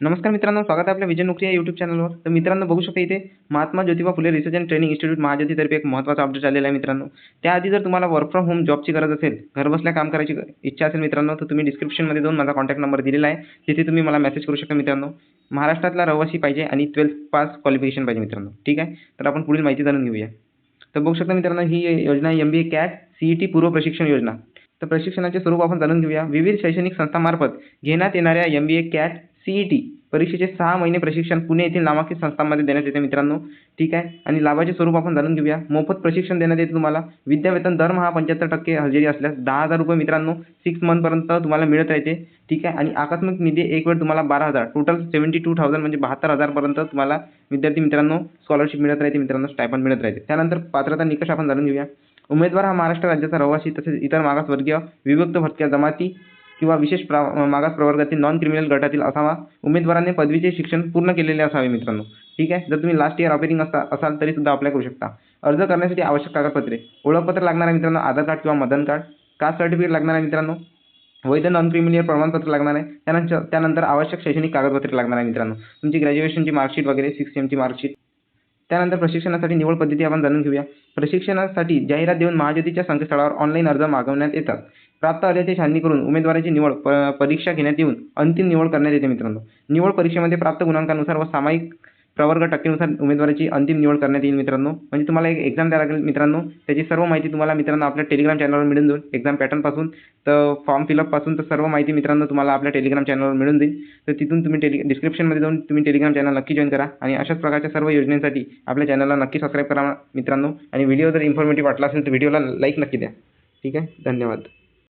नमस्कार मित्रांनो स्वागत आहे आपल्या विजय नोकरी या यूट्यूब चॅनलवर तर मित्रांनो बघू शकता इथे Mahatma Jyotiba Phule research and training institute महाज्योतीतर्फे एक महत्त्वाचा अपडेट आलेला आहे मित्रांनो. त्याआधी जर तुम्हाला वर्क फ्रॉम होम जॉबची गरज असेल घरबसल्या काम करायची इच्छा असेल मित्रांनो तर तुम्ही डिस्क्रिप्शनमध्ये जाऊन माझा कॉन्टॅक्ट नंबर दिलेला आहे. तिथे तुम्ही मला मेसेज करू शकता मित्रांनो. महाराष्ट्रातला रहिवासी पाहिजे आणि ट्वेल्थ पास क्वालिफिकेशन पाहिजे मित्रांनो. ठीक आहे? तर आपण पुढील माहिती जाणून घेऊया. तर बघू शकता मित्रांनो ही योजना M B A CAT C E T पूर्व प्रशिक्षण योजना. तर प्रशिक्षणाचे स्वरूप आपण जाणून घेऊया. विविध शैक्षणिक संस्थांमार्फत घेण्यात येणाऱ्या M B A CAT C E T परीक्षेचे सहा महिने प्रशिक्षण पुणे येथील नामांकित संस्थांमध्ये देण्यात येते मित्रांनो. ठीक आहे? आणि लाभाचे स्वरूप आपण जाणून घेऊया. मोफत प्रशिक्षण देण्यात येते तुम्हाला. विद्यावेतन दरमहा पंच्याहत्तर टक्के हजेरी असल्यास दहा हजार रुपये मित्रांनो सिक्स मंथपर्यंत तुम्हाला मिळत राहते. ठीक आहे? आणि आकस्मिक निधी एक वेळ तुम्हाला बारा हजार. टोटल सेव्हन्टी टू थाउजंड म्हणजे बहात्तर हजारपर्यंत तुम्हाला विद्यार्थी मित्रांनो स्कॉलरशिप मिळत राहते मित्रांनो स्टायपन मिळत राहते. त्यानंतर पात्रता निकष आपण जाणून घेऊया. उमेदवार हा महाराष्ट्र राज्याचा रहिवासी तसेच इतर मागासवर्गीय विभक्त भटक्या जमाती किंवा विशेष प्रा मागास प्रवर्गातील नॉन क्रिमिनल गटातील असावा. उमेदवाराने पदवीचे शिक्षण पूर्ण केलेले असावे मित्रांनो. ठीक आहे? जर तुम्ही लास्ट इयर ऑपरेटिंग असता असाल तरी सुद्धा अप्लाय करू शकता. अर्ज करण्यासाठी आवश्यक कागदपत्रे. ओळखपत्र लागणार आहे मित्रांनो आधार कार्ड किंवा मतदान कार्ड. कास्ट सर्टिफिकेट लागणार आहे मित्रांनो. वैध नॉन क्रिमिनल प्रमाणपत्र लागणार. आहे त्यानंतर त्यानंतर आवश्यक शैक्षणिक कागदपत्रे लागणार आहे मित्रांनो. तुमची ग्रॅज्युएशनची मार्कशीट वगैरे सिक्स एमची मार्कशीट त्यानंतर प्रशिक्षणासाठी निवड पद्धती आपण जाणून घेऊया. प्रशिक्षणासाठी जाहिरात देऊन महाज्योतीच्या संकेतस्थळावर ऑनलाईन अर्ज मागवण्यात येतात. प्राप्त अर्जाची छाननी करून उमेदवाराची निवड प परीक्षा घेण्यात येऊन अंतिम निवड करण्यात येते मित्रांनो. निवड परीक्षेमध्ये प्राप्त गुणांकानुसार व सामायिक प्रवर्ग टक्केनुसार उमेदवाराची अंतिम निवड करण्यात येईल मित्रांनो. म्हणजे तुम्हाला एक एक्झाम द्यावं लागेल मित्रांनो. त्याची सर्व माहिती तुम्हाला मित्रांनो आपल्या टेलिग्राम चॅनलवर मिळून जाईल. एक्झाम पॅटर्नपासून तर फॉर्म फिलअपपासून तर सर्व माहिती मित्रांनो तुम्हाला आपल्या टेलिग्राम चॅनलवर मिळून जाईल. तर तिथून तुम्ही टेलि डिस्क्रिप्शनमध्ये जाऊन तुम्ही टेलिग्राम चॅनल नक्की जॉईन करा. आणि अशाच प्रकारच्या सर्व योजनेसाठी आपल्या चॅनलला नक्की सबस्क्राईब करा मित्रांनो. आणि व्हिडिओ जर इन्फॉर्मेटिव्ह वाटला असेल तर व्हिडिओला लाईक नक्की द्या. ठीक आहे? धन्यवाद.